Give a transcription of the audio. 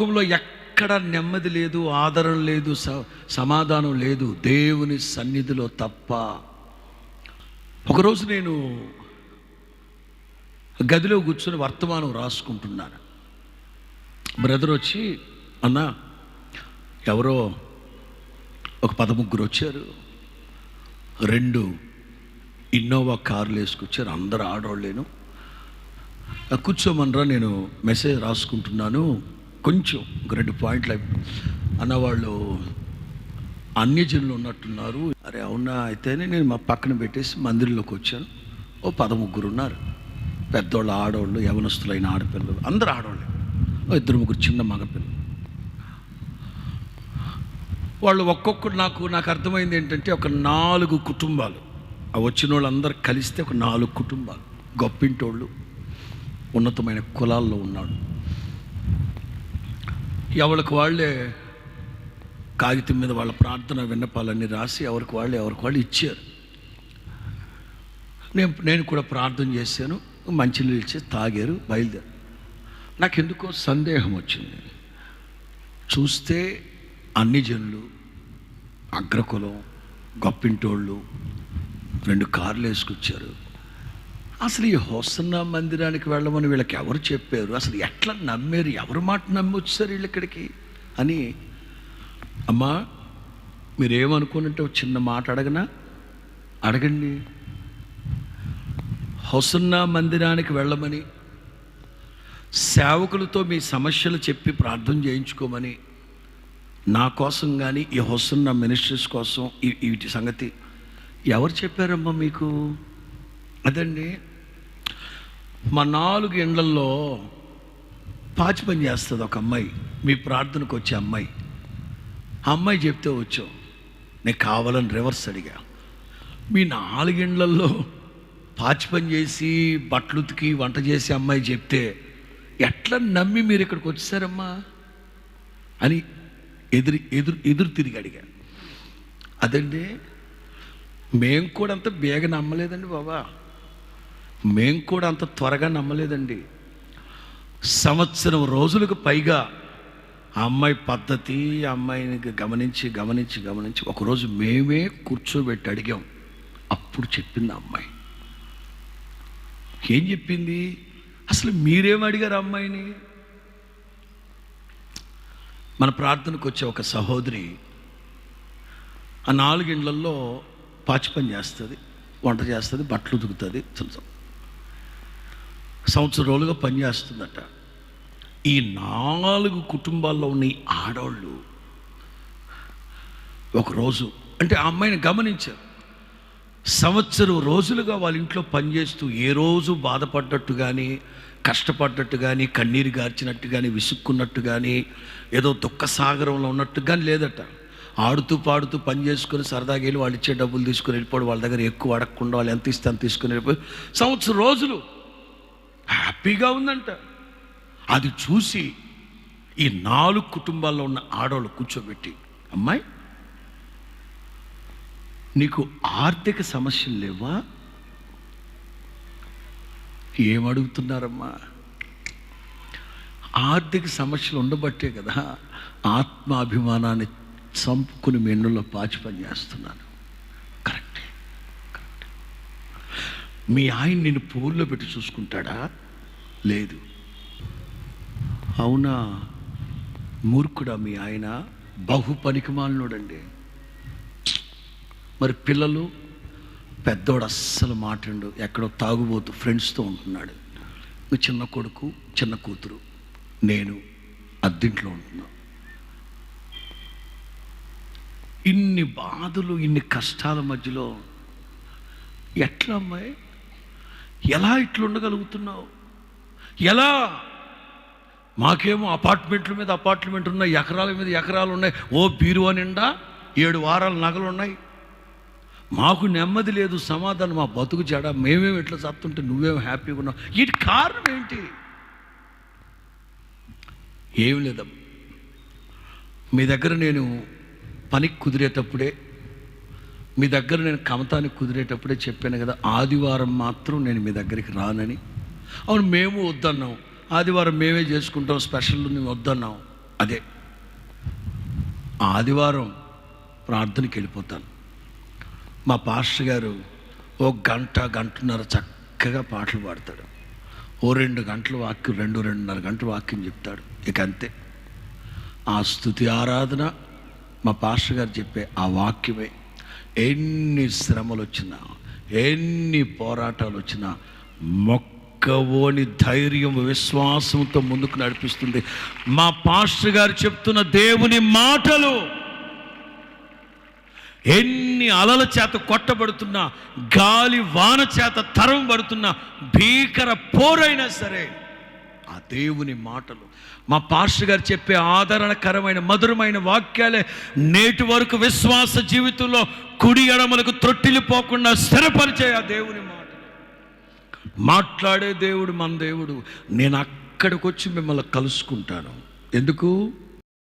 లోకంలో ఎక్కడ నెమ్మది లేదు ఆదరణ లేదు స- సమాధానం లేదు దేవుని సన్నిధిలో తప్ప. ఒకరోజు నేను గదిలో కూర్చొని వర్తమానం రాసుకుంటున్నాను. బ్రదర్ వచ్చి అన్న ఎవరో ఒక పదముగ్గురు వచ్చారు. రెండు ఇన్నోవా కార్లు వేసుకొచ్చారు అందరు ఆడవాళ్ళేను. ఆ కూర్చోమనరా నేను మెసేజ్ రాసుకుంటున్నాను. కొంచెం ఒక రెండు పాయింట్లు అన్నవాళ్ళు అన్యజనులు ఉన్నట్టున్నారు. అరే అవునా? అయితేనే నేను మా పక్కన పెట్టేసి మందిరంలోకి వచ్చాను. ఓ పదముగ్గురు ఉన్నారు. పెద్దోళ్ళు ఆడవాళ్ళు యవనస్తులైన ఆడపిల్లలు అందరు ఆడవాళ్ళే ఓ ఇద్దరు ముగ్గురు చిన్న మగపిల్లలు. వాళ్ళు ఒక్కొక్కరు నాకు నాకు అర్థమైంది ఏంటంటే ఒక నాలుగు కుటుంబాలు. ఆ వచ్చిన వాళ్ళందరూ కలిస్తే ఒక నాలుగు కుటుంబాలు. గొప్పింటోళ్ళు ఉన్నతమైన కులాల్లో ఉన్నాడు. ఎవరికి వాళ్ళే కాగితం మీద వాళ్ళ ప్రార్థన విన్నపాలన్నీ రాసి ఎవరికి వాళ్ళు ఎవరికి వాళ్ళు ఇచ్చారు. నేను నేను కూడా ప్రార్థన చేశాను మంచినీళ్ళు ఇచ్చి తాగారు బయలుదేరు నాకెందుకో సందేహం వచ్చింది. చూస్తే అన్ని జనులు అగ్రకులం గొప్పింటోళ్ళు రెండు కార్లు వేసుకొచ్చారు. అసలు ఈ హోసన్న మందిరానికి వెళ్ళమని వీళ్ళకి ఎవరు చెప్పారు? అసలు ఎట్లా నమ్మారు? ఎవరు మాట నమ్మి వచ్చారు వీళ్ళు ఇక్కడికి అని అమ్మా మీరేమనుకున్నట్టే ఒక చిన్న మాట అడగనా? అడగండి. హొసన్నా మందిరానికి వెళ్ళమని సేవకులతో మీ సమస్యలు చెప్పి ప్రార్థన చేయించుకోమని నా కోసం కానీ ఈ హొసన్న మినిస్ట్రీస్ కోసం ఈ- వీటి సంగతి ఎవరు చెప్పారమ్మా మీకు? అదండి మా నాలుగు ఎండ్లల్లో పాచి పని చేస్తుంది ఒక అమ్మాయి. మీ ప్రార్థనకు వచ్చే అమ్మాయి. ఆ అమ్మాయి చెప్తే వచ్చావు నేను కావాలని రివర్స్ అడిగా. మీ నాలుగిండ్లల్లో పాచి పని చేసి బట్టలు ఉతికి వంట చేసి అమ్మాయి చెప్తే ఎట్లా నమ్మి మీరు ఇక్కడికి వచ్చేసారమ్మా? అని ఎదురు ఎదురు ఎదురు తిరిగి అడిగా. అదండి మేము కూడా అంత బేగ నమ్మలేదండి బాబా. మేము కూడా అంత త్వరగా నమ్మలేదండి. సంవత్సరం రోజులకు పైగా ఆ అమ్మాయి పద్ధతి ఆ అమ్మాయిని గమనించి గమనించి గమనించి ఒకరోజు మేమే కూర్చోబెట్టి అడిగాం. అప్పుడు చెప్పింది ఆ అమ్మాయి. ఏం చెప్పింది? అసలు మీరేం అడిగారు అమ్మాయిని? మన ప్రార్థనకు వచ్చే ఒక సహోదరి ఆ నాలుగిండ్లల్లో పాచి పని చేస్తుంది వంట చేస్తుంది బట్టలు ఉతుకుతుంది సంవత్సరం రోజులుగా పనిచేస్తుందట. ఈ నాలుగు కుటుంబాల్లో ఉన్న ఈ ఆడవాళ్ళు ఒకరోజు అంటే ఆ అమ్మాయిని గమనించారు. సంవత్సరం రోజులుగా వాళ్ళ ఇంట్లో పనిచేస్తూ ఏ రోజు బాధపడ్డట్టు కానీ కష్టపడ్డట్టు కానీ కన్నీరు గార్చినట్టు కానీ విసుక్కున్నట్టు కానీ ఏదో దుఃఖ సాగరంలో ఉన్నట్టు కానీ లేదట. ఆడుతూ పాడుతూ పని చేసుకొని సరదాగా వెళ్ళి వాళ్ళు ఇచ్చే డబ్బులు తీసుకుని వెళ్ళిపోవడం వాళ్ళ దగ్గర ఎక్కువ అడగకుండా వాళ్ళు ఎంత ఇస్తే అంత తీసుకొని వెళ్ళిపోయి సంవత్సరం రోజులు హ్యాపీగా ఉందంట. అది చూసి ఈ నాలుగు కుటుంబాల్లో ఉన్న ఆడవాళ్ళు కూర్చోబెట్టి అమ్మాయి నీకు ఆర్థిక సమస్యలు లేవా? ఏమడుగుతున్నారమ్మా ఆర్థిక సమస్యలు ఉండబట్టే కదా ఆత్మాభిమానాన్ని చంపుకుని మెండులో పాచి పని మీ ఆయన నిన్ను పూల్లో పెట్టి చూసుకుంటాడా? లేదు. అవునా? మూర్ఖుడా మీ ఆయన? బహు పనికిమాలినోడండి. మరి పిల్లలు? పెద్దోడు అస్సలు మాట్లాడు ఎక్కడో తాగుబోతు ఫ్రెండ్స్తో ఉంటున్నాడు. చిన్న కొడుకు చిన్న కూతురు. నేను అద్దింట్లో ఉంటున్నా. ఇన్ని బాధలు ఇన్ని కష్టాల మధ్యలో ఎట్లా అమ్మాయి? ఎలా ఇట్లుండగలుగుతున్నావు? ఎలా? మాకేమో అపార్ట్మెంట్ల మీద అపార్ట్మెంట్ ఉన్నాయి ఎకరాల మీద ఎకరాలు ఉన్నాయి. ఓ బీరువా నిండా ఏడు వారాల నగలు ఉన్నాయి మాకు నెమ్మది లేదు సమాధానం మా బతుకు చెడ. మేమేమి ఇట్లా చత్తుంటే నువ్వేం హ్యాపీగా ఉన్నావు? వీటి కారణం ఏంటి? ఏం లేదమ్మా. మీ దగ్గర నేను పనికి కుదిరేటప్పుడే మీ దగ్గర నేను కమతానికి కుదిరేటప్పుడే చెప్పాను కదా ఆదివారం మాత్రం నేను మీ దగ్గరికి రానని. అవును మేము వద్దన్నాం. ఆదివారం మేమే చేసుకుంటాం స్పెషల్ నువ్వు వద్దన్నాం. అదే. ఆదివారం ప్రార్థనకి వెళ్ళిపోతాను. మా పాస్టర్ గారు ఓ గంట గంటన్నర చక్కగా పాటలు పాడతాడు. ఓ రెండు గంటల వాక్యం రెండు రెండున్నర గంటల వాక్యం చెప్తాడు. ఇక అంతే. ఆ స్థుతి ఆరాధన మా పాస్టర్ గారు చెప్పే ఆ వాక్యమే. ఎన్ని శ్రమలు వచ్చినా ఎన్ని పోరాటాలు వచ్చినా మొక్కవోని ధైర్యం విశ్వాసంతో ముందుకు నడిపిస్తుంది. మా పాస్టర్ గారు చెప్తున్న దేవుని మాటలు ఎన్ని అలల చేత కొట్టబడుతున్నా గాలి వాన చేత తరం పడుతున్నా భీకర పోరైనా సరే ఆ దేవుని మాటలు. మా పాస్టర్ గారు చెప్పే ఆదరణకరమైన మధురమైన వాక్యాలే నేటి వరకు విశ్వాస జీవితంలో కుడి ఎడమలకు త్రొట్టిల్లిపోకుండా స్థిరపరిచే ఆ దేవుని మాటలు. మాట్లాడే దేవుడు మన దేవుడు. నేను అక్కడికి వచ్చి మిమ్మల్ని కలుసుకుంటాను. ఎందుకు?